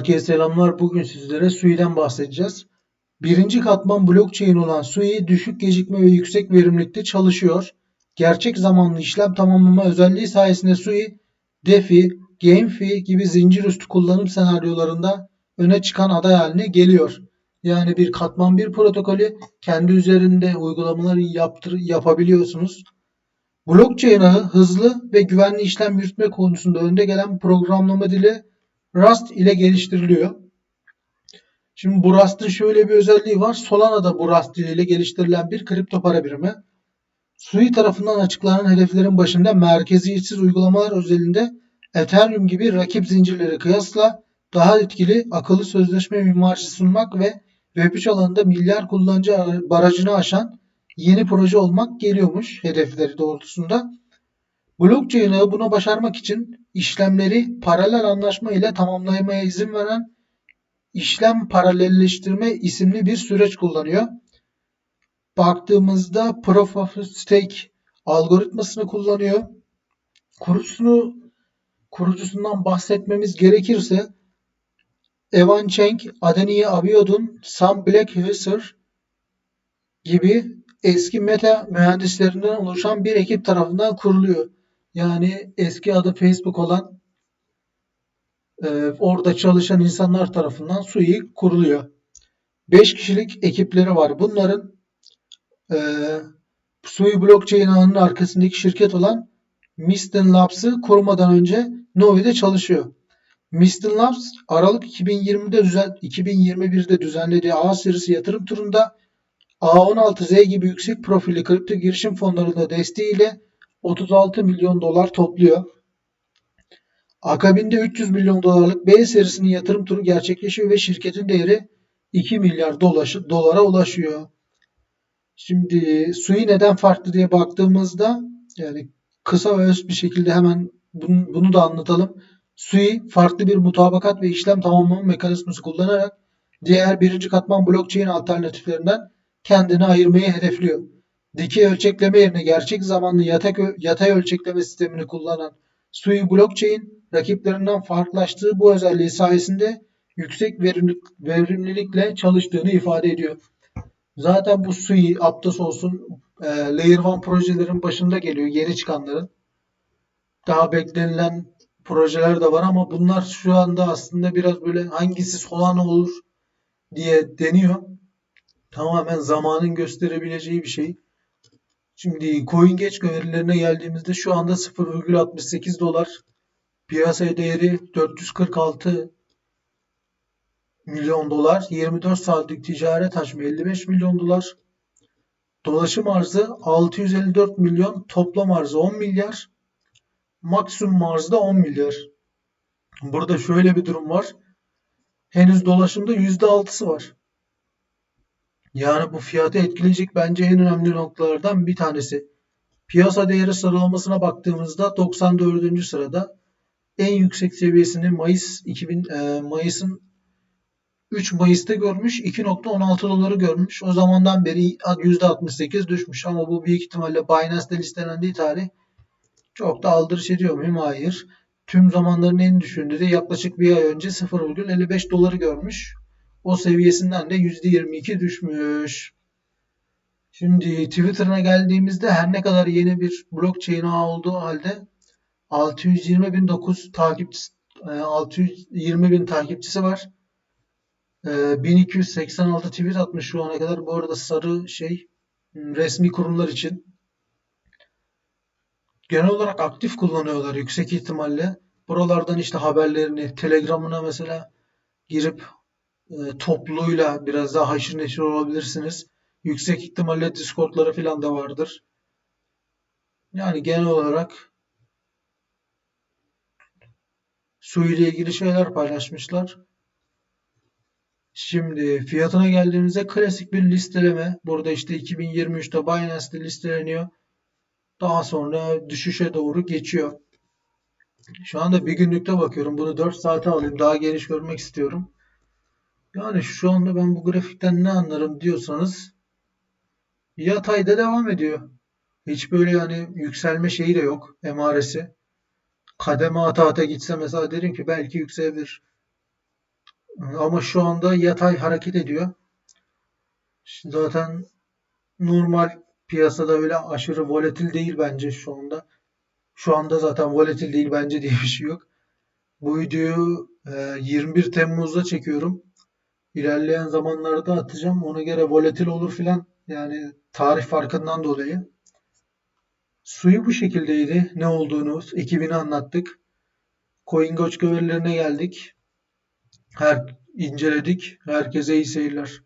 Herkese selamlar. Bugün sizlere SUI'den bahsedeceğiz. Birinci katman blockchain olan SUI düşük gecikme ve yüksek verimlilikte çalışıyor. Gerçek zamanlı işlem tamamlama özelliği sayesinde SUI, DeFi, GameFi gibi zincir üstü kullanım senaryolarında öne çıkan aday haline geliyor. Yani bir katman bir protokolü kendi üzerinde uygulamaları yaptır, yapabiliyorsunuz. Blockchain ağı hızlı ve güvenli işlem yürütme konusunda önde gelen programlama dili Rust ile geliştiriliyor. Şimdi bu Rust'ın şöyle bir özelliği var. Solana'da bu Rust diliyle geliştirilen bir kripto para birimi. SUI tarafından açıklanan hedeflerin başında merkeziyetsiz uygulamalar özelinde Ethereum gibi rakip zincirleri kıyasla daha etkili akıllı sözleşme mimarisi sunmak ve Web3 alanında milyar kullanıcı barajını aşan yeni proje olmak geliyormuş hedefleri doğrultusunda. Blockchain ağı buna başarmak için işlemleri paralel anlaşma ile tamamlamaya izin veren işlem paralelleştirme isimli bir süreç kullanıyor. Baktığımızda Proof of Stake algoritmasını kullanıyor. Kurucusunu kurucusundan bahsetmemiz gerekirse Evan Cheng, Adeniyi Abiodun, Sam Blackweiser gibi eski meta mühendislerinden oluşan bir ekip tarafından kuruluyor. Yani eski adı Facebook olan e, orada çalışan insanlar tarafından SUI kuruluyor. 5 kişilik ekipleri var. Bunların e, SUI blockchain ağının arkasındaki şirket olan Mistin Labs'ı kurmadan önce Novi'de çalışıyor. Mistin Labs Aralık 2020'de düzen, 2021'de düzenlediği A serisi yatırım turunda A16Z gibi yüksek profilli kripto girişim fonlarında desteğiyle 36 milyon dolar topluyor. Akabinde 300 milyon dolarlık B serisinin yatırım turu gerçekleşiyor ve şirketin değeri 2 milyar dolara ulaşıyor. Şimdi Sui neden farklı diye baktığımızda yani kısa ve öz bir şekilde hemen bunu, bunu da anlatalım. Sui farklı bir mutabakat ve işlem tamamlama mekanizması kullanarak diğer birinci katman blockchain alternatiflerinden kendini ayırmayı hedefliyor. Dikey ölçekleme yerine gerçek zamanlı yatay, yatay ölçekleme sistemini kullanan Sui Blockchain rakiplerinden farklılaştığı bu özelliği sayesinde yüksek verimlilik, verimlilikle çalıştığını ifade ediyor. Zaten bu Sui, Aptos olsun e, Layer 1 projelerin başında geliyor yeni çıkanların. Daha beklenilen projeler de var ama bunlar şu anda aslında biraz böyle hangisi Solana olur diye deniyor. Tamamen zamanın gösterebileceği bir şey. Şimdi CoinGecko verilerine geldiğimizde şu anda 0,68 dolar. Piyasa değeri 446 milyon dolar. 24 saatlik ticaret hacmi 55 milyon dolar. Dolaşım arzı 654 milyon. Toplam arzı 10 milyar. Maksimum arzı da 10 milyar. Burada şöyle bir durum var. Henüz dolaşımda %6'sı var. Yani bu fiyatı etkileyecek bence en önemli noktalardan bir tanesi. Piyasa değeri sıralamasına baktığımızda 94. sırada en yüksek seviyesini Mayıs 2000 e, Mayıs'ın 3 Mayıs'ta görmüş 2.16 doları görmüş. O zamandan beri %68 düşmüş ama bu büyük ihtimalle Binance'de listelendiği tarih çok da aldırış ediyor muyum? Hayır. Tüm zamanların en düşüğünde de yaklaşık bir ay önce 0.55 doları görmüş. O seviyesinden de %22 düşmüş. Şimdi Twitter'ına geldiğimizde her ne kadar yeni bir blockchain ağı olduğu halde 620 bin 9 takipçisi 620 bin takipçisi var. 1286 e, tweet atmış şu ana kadar. Bu arada sarı şey resmi kurumlar için. Genel olarak aktif kullanıyorlar yüksek ihtimalle. Buralardan işte haberlerini, Telegram'ına mesela girip e, topluluğuyla biraz daha haşır neşir olabilirsiniz. Yüksek ihtimalle Discord'ları falan da vardır. Yani genel olarak su ile ilgili şeyler paylaşmışlar. Şimdi fiyatına geldiğimizde klasik bir listeleme. Burada işte 2023'te Binance'de listeleniyor. Daha sonra düşüşe doğru geçiyor. Şu anda bir günlükte bakıyorum. Bunu 4 saate alayım. Daha geniş görmek istiyorum. Yani şu anda ben bu grafikten ne anlarım diyorsanız yatayda devam ediyor. Hiç böyle yani yükselme şeyi de yok emaresi. Kademe ata ata gitse mesela derim ki belki yükselebilir. Ama şu anda yatay hareket ediyor. Şimdi Zaten normal piyasada öyle aşırı volatil değil bence şu anda. Şu anda zaten volatil değil bence diye bir şey yok. Bu videoyu e, 21 Temmuz'da çekiyorum. İlerleyen zamanlarda atacağım. Ona göre volatil olur filan. Yani tarih farkından dolayı. Suyu bu şekildeydi. Ne olduğunu, ekibini anlattık. CoinGoçko verilerine geldik. Her inceledik. Herkese iyi seyirler.